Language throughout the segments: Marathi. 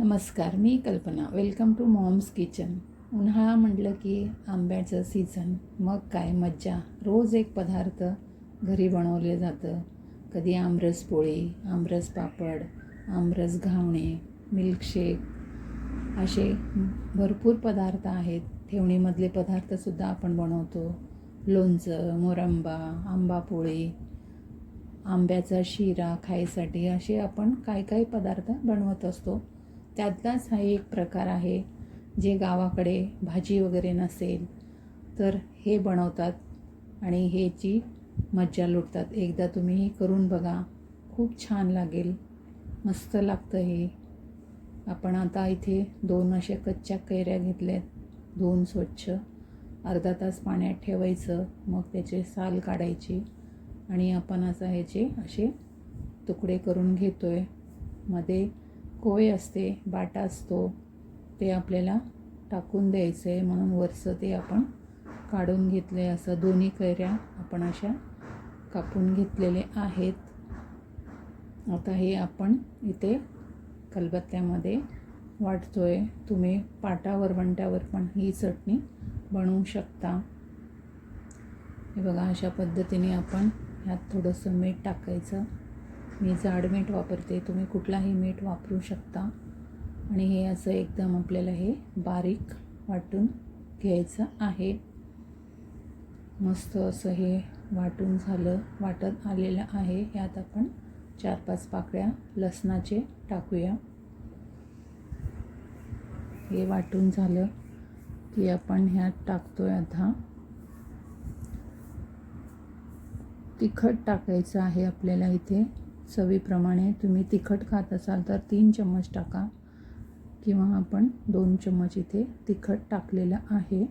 नमस्कार मी कल्पना. वेलकम टू मॉम्स किचन उन्हाळा म्हटलं की आंब्याचं सीझन मग काय? मज्जा. रोज एक पदार्थ घरी बनवले जातं. कधी आमरस पोळी आमरस पापड आमरस घावणे मिल्कशेक असे भरपूर पदार्थ आहेत. ठेवणीमधले पदार्थसुद्धा आपण बनवतो. लोणचं मोरंबा आंबा पोळी आंब्याचा शिरा खायसाठी असे आपण काय काय पदार्थ बनवत असतो? त्यातलाच हा एक प्रकार आहे जे गावाकडे भाजी वगैरे नसेल तर हे बनवतात आणि ह्याची मज्जा लुटतात. एकदा तुम्ही हे करून बघा. खूप छान लागेल. मस्त लागतं हे. आपण आता इथे दोन अशा कच्च्या कैऱ्या घेतल्यात. धुवून स्वच्छ. अर्धा तास पाण्यात ठेवायचं. मग त्याचे साल काढायची. आणि आपण असं ह्याचे असे तुकडे करून घेतो आहे मध्ये कोय असते बाटा असतो ते आपल्याला टाकून द्यायचं आहे म्हणून वरचं ते आपण काढून घेतलं आहे असं दोन्ही कैऱ्या आपण अशा कापून घेतलेले आहेत. आता हे आपण इथे कलबत्त्यामध्ये वाटतो आहे तुम्ही पाटावर वंट्यावर पण ही चटणी बनवू शकता. हे बघा अशा पद्धतीने आपण ह्यात थोडंसं मीठ टाकायचं. मी जाड मीठ वापरते. तुम्ही कुठलाही मीठ वापरू शकता. आणि हे असं एकदम आपल्याला हे बारीक वाटून घ्यायचं आहे. मस्त असं हे वाटून झालं वाटत आलेलं आहे. ह्यात आपण चार पाच पाकळ्या लसणाचे टाकूया. हे वाटून झालं की आपण ह्यात टाकतो आहे आता. तिखट टाकायचं आहे आपल्याला इथे. चवीप्रमाणे तुम्ही तिखट खात असाल तर तीन चम्मच टाका किंवा आपण दोन चम्मच इथे तिखट टाकलेलं आहे.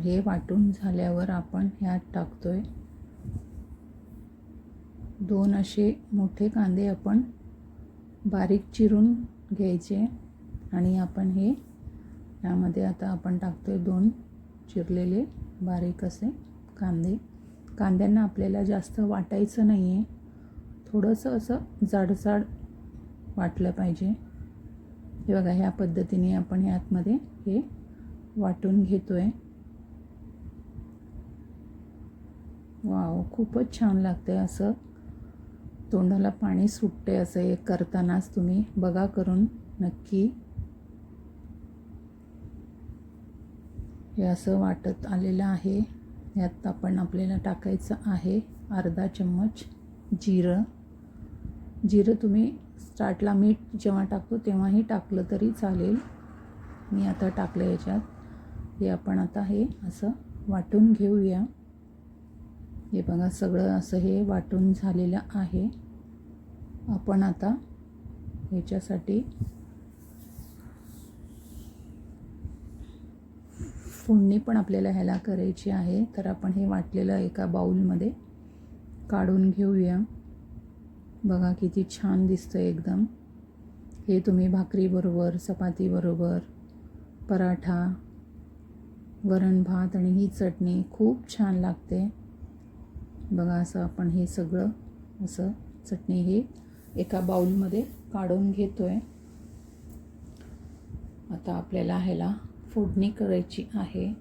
हे वाटून झाल्यावर आपण ह्यात टाकतोय. दोन असे मोठे कांदे आपण बारीक चिरून घ्यायचे आणि आपण हे यामध्ये आता आपण टाकतोय दोन चिरलेले बारीक असे कांदे. कांद्यांना आपल्याला जास्त वाटायचं नाही आहे थोडंसं असं जाडजाड वाटलं पाहिजे. हे बघा ह्या पद्धतीने आपण ह्यातमध्ये हे वाटून घेतो आहे वाव खूपच छान लागतं आहे असं. तोंडाला पाणी सुटते असं हे करतानाच तुम्ही बघा करून नक्की. हे असं वाटत आलेलं आहे. यात आपण आपल्याला टाकायचं आहे अर्धा चम्मच जिरं. जिरं तुम्ही स्टार्टला मीठ जेव्हा टाकतो तेव्हाही टाकलं तरी चालेल. मी आता टाकलं याच्यात. हे आपण आता हे असं वाटून घेऊया. हे बघा सगळं असं हे वाटून झालेलं आहे. आपण आता ह्याच्यासाठी फोडणी पण आपल्याला ह्याला करायची आहे. तर आपण हे वाटलेलं एका बाऊलमध्ये काढून घेऊया. बघा किती छान दिसतं एकदम. हे तुम्ही भाकरीबरोबर चपातीबरोबर पराठा वरण भात आणि ही चटणी खूप छान लागते. बघा असं आपण हे सगळं असं चटणी ही एका बाऊलमध्ये काढून घेतो आहे आता आपल्याला ह्याला फोडणी करायची आहे.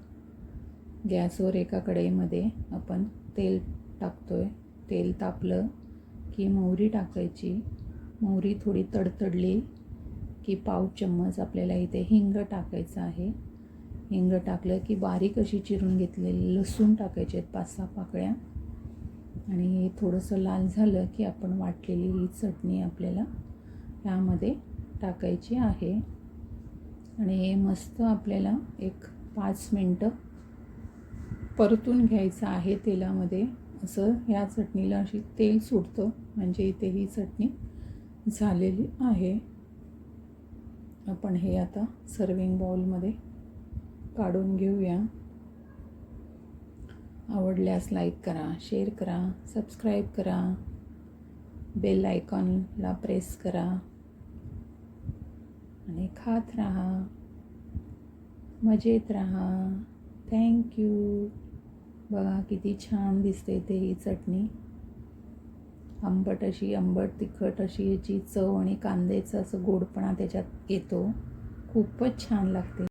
गॅसवर एका कढईमध्ये आपण तेल टाकतो आहे तेल तापलं की मोहरी टाकायची. मोहरी थोडी तडतडली की पाव चम्मच आपल्याला इथे हिंग टाकायचं आहे. हिंग टाकलं की बारीक अशी चिरून घेतलेली लसूण टाकायचे आहेत पाच सहा पाकळ्या. आणि हे थोडंसं लाल झालं की आपण वाटलेली ही चटणी आपल्याला ह्यामध्ये टाकायची आहे. आणि हे मस्त आपल्याला एक पाच मिनटं परतून घ्यायचं आहे तेलामध्ये. असं ह्या चटणीला अशी तेल सुटतं म्हणजे इथे ही चटणी झालेली आहे. आपण हे आता सर्विंग बाउलमध्ये काढून घेऊया. आवडल्यास लाईक करा शेअर करा सबस्क्राईब करा. बेल आयकॉनला प्रेस करा. खात राहा मजेत राहा. थँक्यू बघा किती छान दिसते ते ही चटणी. आंबट अशी आंबट तिखट अशी याची चव आणि कांद्याचं असं गोडपणा त्याच्यात येतो. खूपच छान लागते.